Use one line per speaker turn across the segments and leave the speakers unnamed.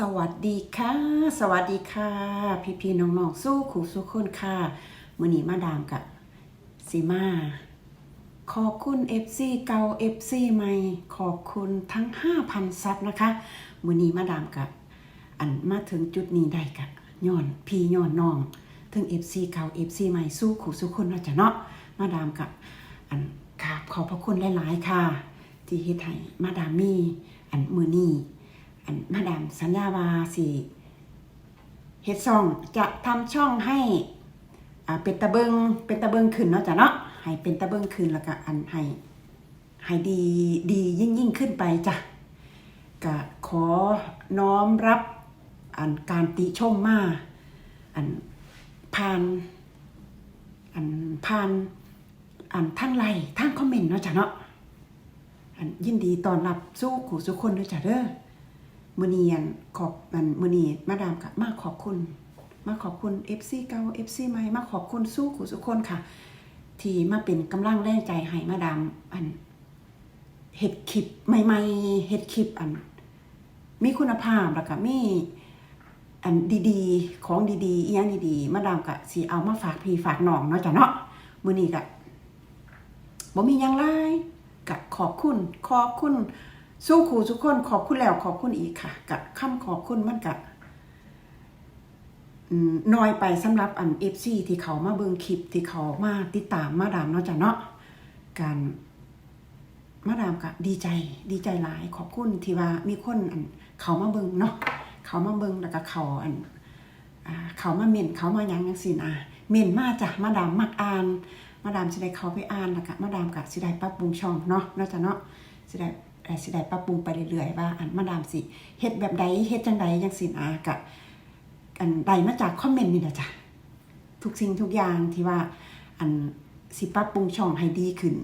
สวัสดีค่ะ สวัสดีค่ะ พี่พี่น้องๆสู้ขู่สู้คนค่ะมือนีมาดามกับสีมาขอบคุณ FC เก่า FC ใหม่ ขอบคุณทั้ง 5,000 ซับนะคะมือนีมาดามกับอันมาถึงจุดนี้ได้กับย้อนพี่ย้อนน้อง ถึง FC เก่า FC ใหม่สู้ขู่สู้คนเนาจะเนาะมาดามกับอันครับขอบพระคุณหลาย ๆ ค่ะ ที่เฮ็ดให้มาดามมีอันมือนี้ อันมาดามสัญญาว่าสิเฮ็ดช่องจะทำช่องให้อ่าเป็นตะเบิงเป็นตะเบิงขึ้นเนาะจ้ะเนาะให้เป็นตะเบิงขึ้นแล้วก็อันให้ให้ดีดียิ่งยิ่งขึ้นไปจ้ะก็ขอน้อมรับอันการติชมมาอันผ่านอันผ่านอันทั้งไลทั้งคอมเมนต์เนาะจ้ะเนาะอันยินดีต้อนรับสู้ขู่สู้คนเด้อจ้ะเด้อ มือนีอันขอบมันมือนีมาดามค่ะ มาขอบคุณ มาขอบคุณ FC เก่า FC ใหม่มาขอบคุณสู้ขู่สุกคนค่ะ ที่มาเป็นกำลังแรงใจให้มาดามอันเฮ็ดคลิปใหม่ๆเฮ็ดคลิปอัน มีคุณภาพแล้วก็มีอันดีๆ ของดีๆอีหยังดีๆ มาดามก็สิเอามาฝากพี่ฝากน้องเนาะจ้ะเนาะมือนี้ก็บ่มียังหลายก็ขอบคุณ ขอบคุณ สู้ครูทุกคนขอบคุณแล้วขอบคุณอีกค่ะกับคำขอบคุณมันกับน้อยไปสำหรับอันเอฟซีที่เขามาเบิงคลิปที่เขามาติดตามมาดามเนาะจ้ะเนาะการมาดามก็ดีใจดีใจหลายขอบคุณที่ว่ามีคนอันเขามาเบิงเนาะเขามาเบิงแล้วก็เขาอันอ่าเขามาเม่นเขามายังจังซี่ะเม่นมาจ้ะมาดามมักอ่าน มาดามสิได้เขาไปอ่านแล้วก็มาดามก็สิได้ปรับปรุงช่องเนาะเนาะจ้ะเนาะสิได้ สิได้ปรับปรุงไปเรื่อยๆว่าอันมาดามสิเฮ็ดแบบใดเฮ็ดจังใดจังสินะกะอันใดมาจากคอมเมนต์นี่นะจ้ะทุกสิ่งทุกอย่างที่ว่าอันสิปรับปรุงช่องให้ดีขึ้น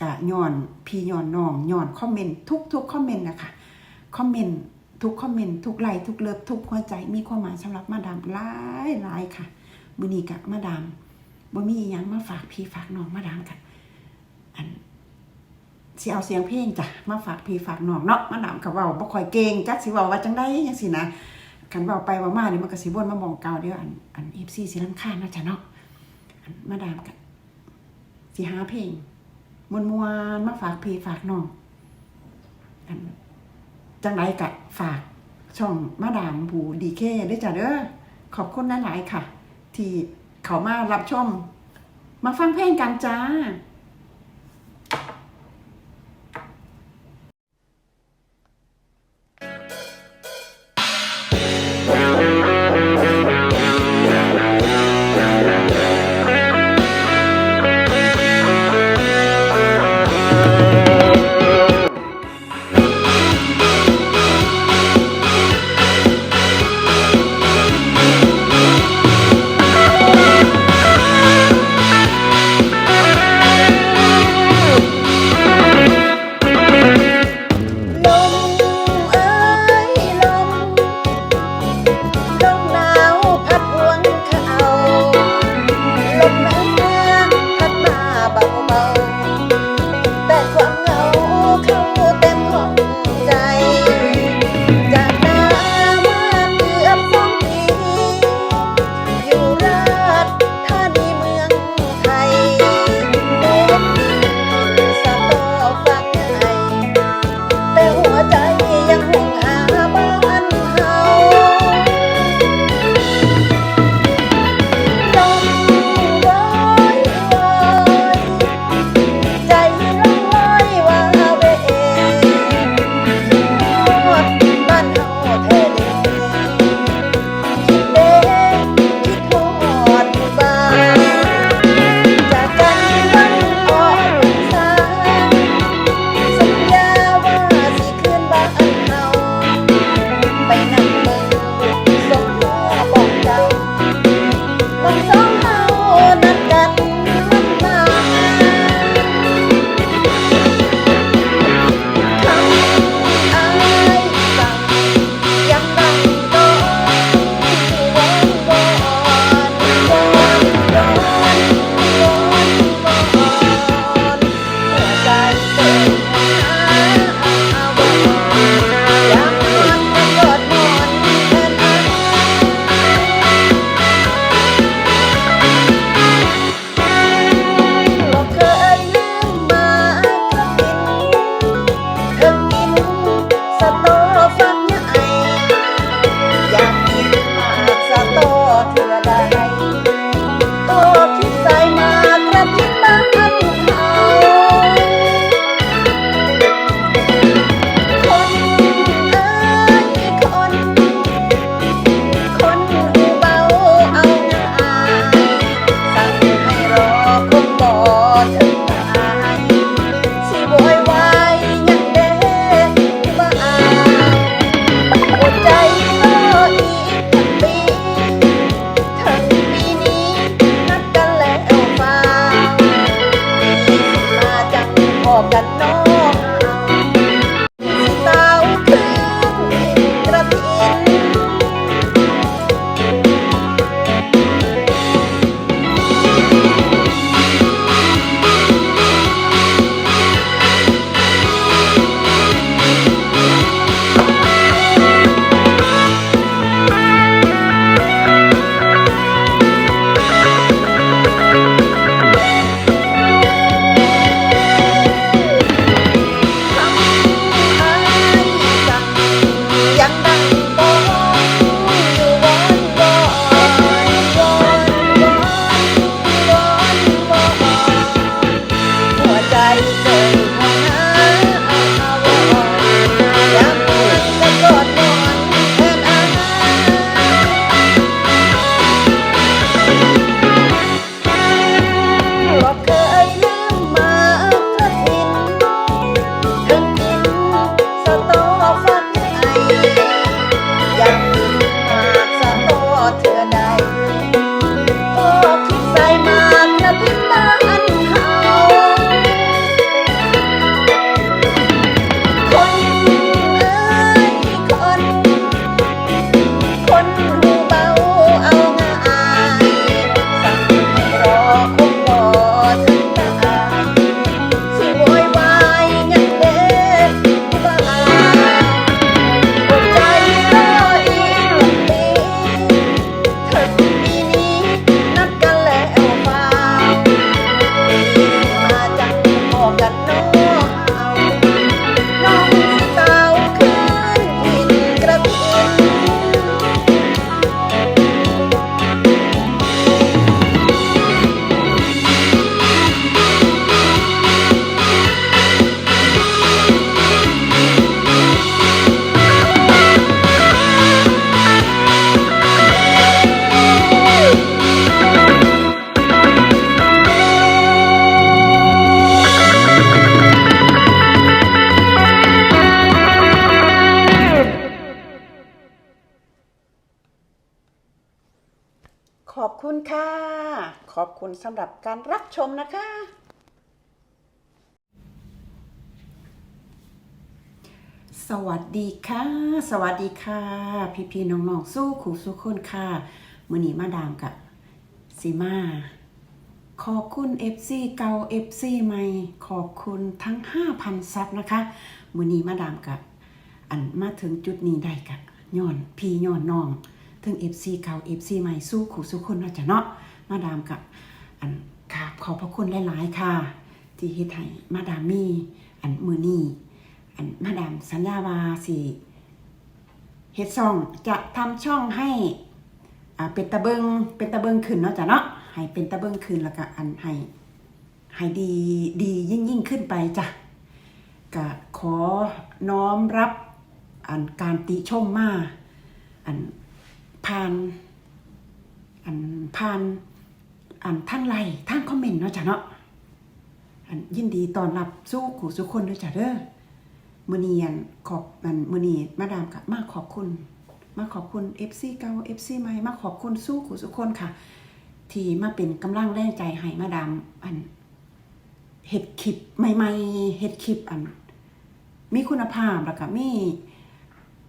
กะย้อนพี่ย้อนน้องย้อนคอมเมนต์ทุกทุกคอมเมนต์นะคะคอมเมนต์ทุกคอมเมนต์ทุกไลค์ทุกเลิฟทุกหัวใจมีความหมายสำหรับมาดามหลายหลายค่ะมื้อนี้กะมาดามบ่มีอิหยังมาฝากพี่ฝากน้องมาดามกะอัน สิเอาเสียงเพลงจ้ะมาฝากพี่ฝากน้องเนาะมาดามกับเว้าบ่ค่อยเก่งจักสิว้าว่าจังได๋จังซี่นะคันว้าไปว้ามานี่ยมันก็สิวนมามองเก่าเด้ออันอัน FC สิรำคาญนาะจ้ะเนาะมาดามก็สิหาเพลงม่วนมาฝากพี่ฝากน้องอันจังไดก็ฝากช่องมาดามผูดีเคด้วยจ้ะเด้อขอบคุณหลายๆค่ะ ที่เขามารับชม มาฟังเพลงกันจ้า สำหรับการรับชมนะคะ สวัสดีค่ะ สวัสดีค่ะ พี่พี่น้องๆสู้ขู่สู้คนค่ะมือนีมาดามกับซีมา ขอบคุณ FC เก่า FC ใหม่ขอบคุณทั้ง 5,000 ซับนะคะมือนีมาดามกับอันมาถึงจุดนี้ได้กับย้อนพี่ย้อนน้องถึง FC เก่า FC ใหม่สู้ขู่สู้คนเนาจะเนาะมาดามกับ อันกราบขอบพระคุณหลายๆค่ะ ที่เฮ็ดให้มาดามมีอันมือนี้อันมาดามสัญญาว่าสิเฮ็ดช่องจะทำช่องให้อ่าเป็นตะเบิงเป็นตะเบิงขึ้นเนาะจ้ะเนาะให้เป็นตะเบิงขึ้นแล้วก็อันให้ให้ดีดียิ่งยิ่งขึ้นไปจ้ะก็ขอน้อมรับอันการติชมมาอันผ่านอันผ่าน อันทั้งไลน์ทั้งคอมเมนต์เนาะจ้ะเนาะอันยินดีต้อนรับสู้ขู่สู้คนด้วยจ้ะเด้อมือนีอันขอบมันมือนีมาดามกับมาขอบคุณ มาขอบคุณ FC เก่า FC ใหม่มาขอบคุณสู้ขู่สุกคนค่ะ ที่มาเป็นกำลังแรงใจให้มาดามอันเห็ดคลิปใหม่ๆเห็ดคลิปอัน มีคุณภาพแล้วก็มี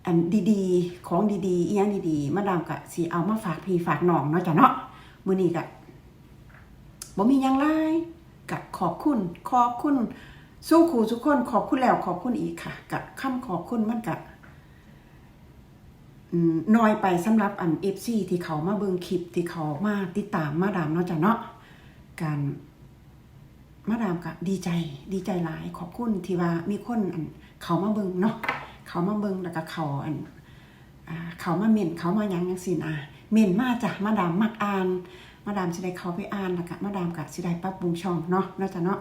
อันดีๆ ของดีๆอีหยังดีๆ มาดามกะสิเอามาฝากพี่ฝากน้องเนาะจ้ะเนาะมือนี้กะ บ่มียังไรกะขอบคุณ ขอบคุณ สู้ครูทุกคน ขอบคุณแล้วขอบคุณอีกค่ะ กับคำขอบคุณมันกับน้อยไปสำหรับอันเอฟซีที่เขามาเบิ่งคลิปที่เขามาติดตามมาดามเนาะจ้ะเนาะการมาดามก็ดีใจดีใจหลาย ขอบคุณที่ว่ามีคนอันเขามาเบิ่งเนาะเขามาเบิ่งแล้วก็เขาอันเขามาเม่นเขามายังยังสินอะเม่นมาจ้ะมาดามมักอ่าน มาดามสิได้เขาไปอ่านแล้วก็มาดามก็สิได้ปรับปรุงช่องเนาะนาะจ้ะเนาะ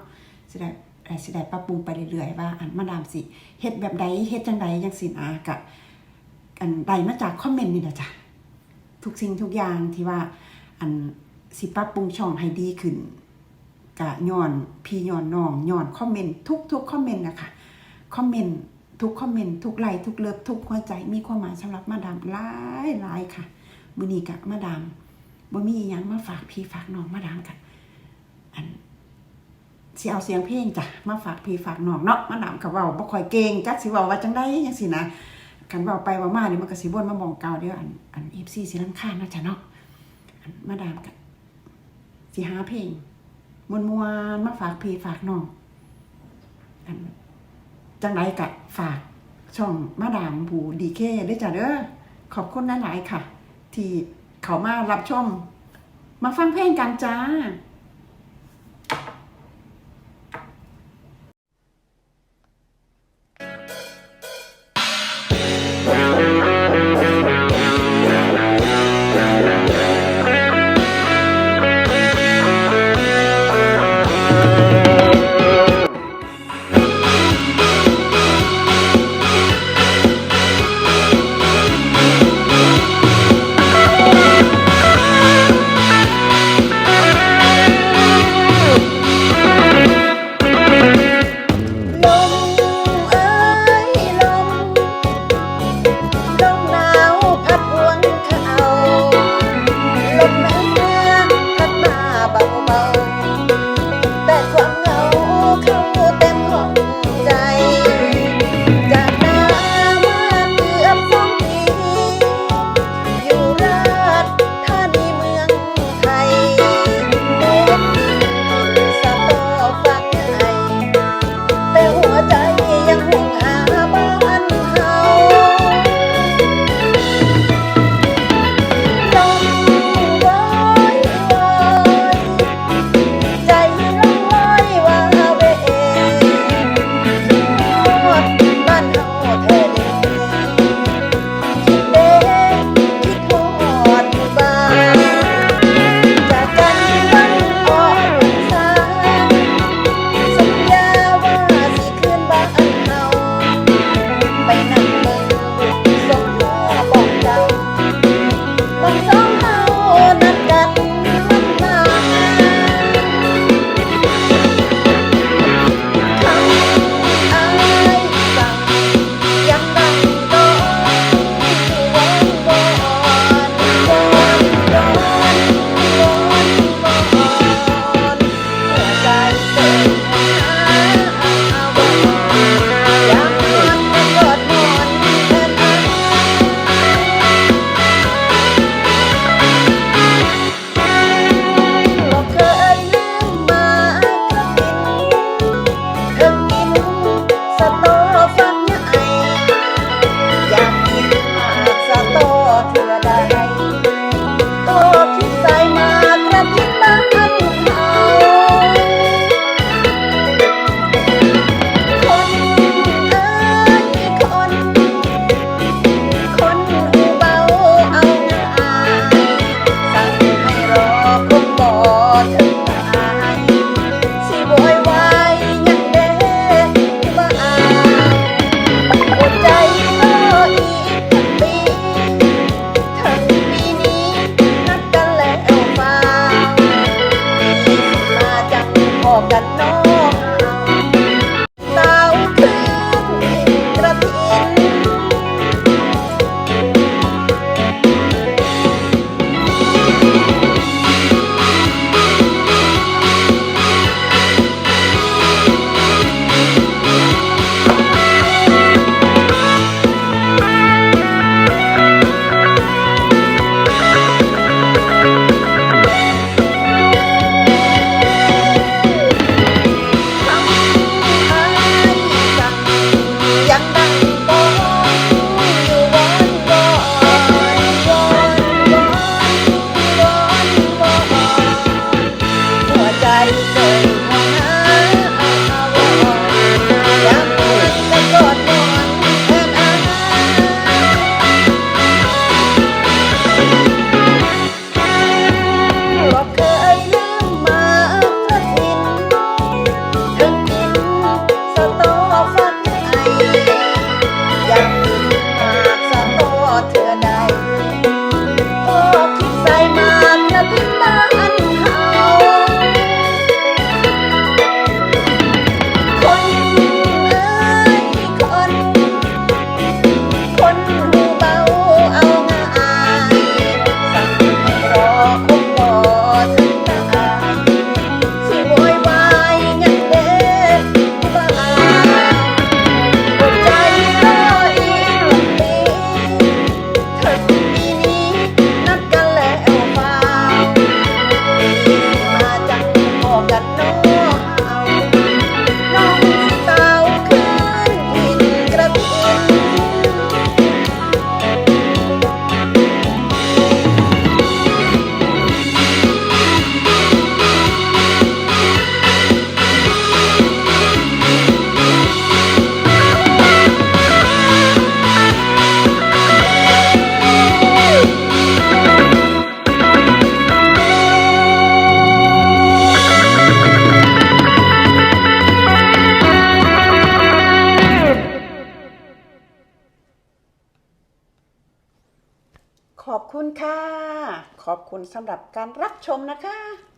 สิได้เอ่อสิได้ปรับปรุงไปเรื่อยๆว่าอันมาดามสิเฮ็ดแบบใดเฮ็ดจังใดจังสินะกะอันใดมาจากคอมเมนต์นี่นะจ้ะทุกสิ่งทุกอย่างที่ว่าอันสิปรับปรุงช่องให้ดีขึ้นกะย้อนพี่ย้อนน้องย้อนคอมเมนต์ทุกทุกคอมเมนต์นะคะคอมเมนต์ทุกคอมเมนต์ทุกไลค์ทุกเลิฟทุกหัวใจมีความหมายสำหรับมาดามหลายหลายค่ะมือนี้กะมาดาม บ่มีอิหยังมาฝากพี่ฝากน้องมาดามกะอันสิเอาเสียงเพลงจ้ะมาฝากพี่ฝากน้องเนาะมาดามกับเว้าบ่ค่อยเก่งจักสิเว้าว่าจังไดจังซี่นะคันเว้าไปว้ามาเนี่ยมันก็สิบ่นมามองเก่าเด้ออันอัน FC สิรำคาญนาะจ้ะเนาะอันมาดามกับสิหาเพลงมวนๆมาฝากพี่ฝากน้องอันจังไดก็ฝากช่องมาดามผูดีเคด้วยจ้ะเด้อขอบคุณหลายๆค่ะ ที่ เขามารับชม มาฟังเพลงกันจ้า สำหรับการรับชมนะคะ